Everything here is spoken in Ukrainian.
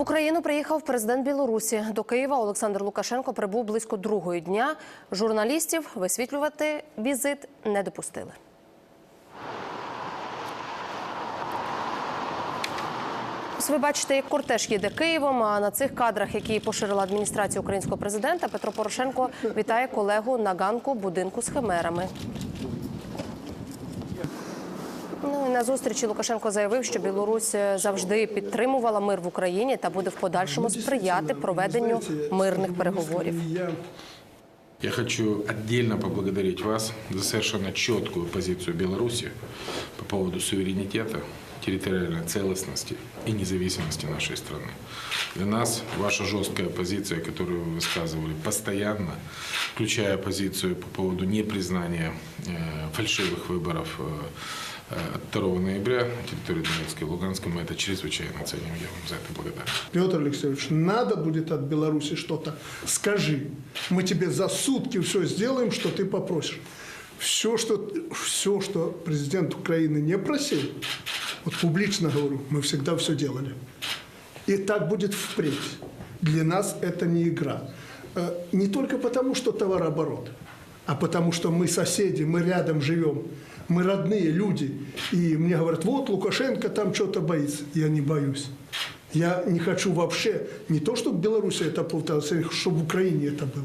В Україну приїхав президент Білорусі. До Києва Олександр Лукашенко прибув близько другої дня. Журналістів висвітлювати візит не допустили. Ось ви бачите, як кортеж їде Києвом. А на цих кадрах, які поширила адміністрація українського президента, Петро Порошенко вітає колегу на ганку будинку з химерами. Ну і на зустрічі Лукашенко заявив, що Білорусь завжди підтримувала мир в Україні та буде в подальшому сприяти проведенню мирних переговорів. Я хочу отдельно поблагодарить вас за совершенно четкую позицию Беларуси по поводу суверенитета, территориальной целостности и независимости нашей страны. Для нас ваша жесткая позиция, которую вы высказывали постоянно, включая позицию по поводу непризнания э, фальшивых выборов э, э, от 2 ноября на территории Донецка и Луганска, мы это чрезвычайно ценим. Я вам за это благодарен. Петр Алексеевич, надо будет от Беларуси что-то, скажи. Мы тебе за сутки все сделаем, что ты попросишь. Все, что, все, что президент Украины не просил, вот публично говорю, мы всегда все делали. И так будет впредь. Для нас это не игра. Э, Не только потому, что товарооборот, а потому что мы соседи, мы рядом живем, мы родные люди. И мне говорят, вот Лукашенко там что-то боится. Я не боюсь. Я не хочу вообще, не то, чтобы в Беларуси это повторилось, а чтобы в Украине это было.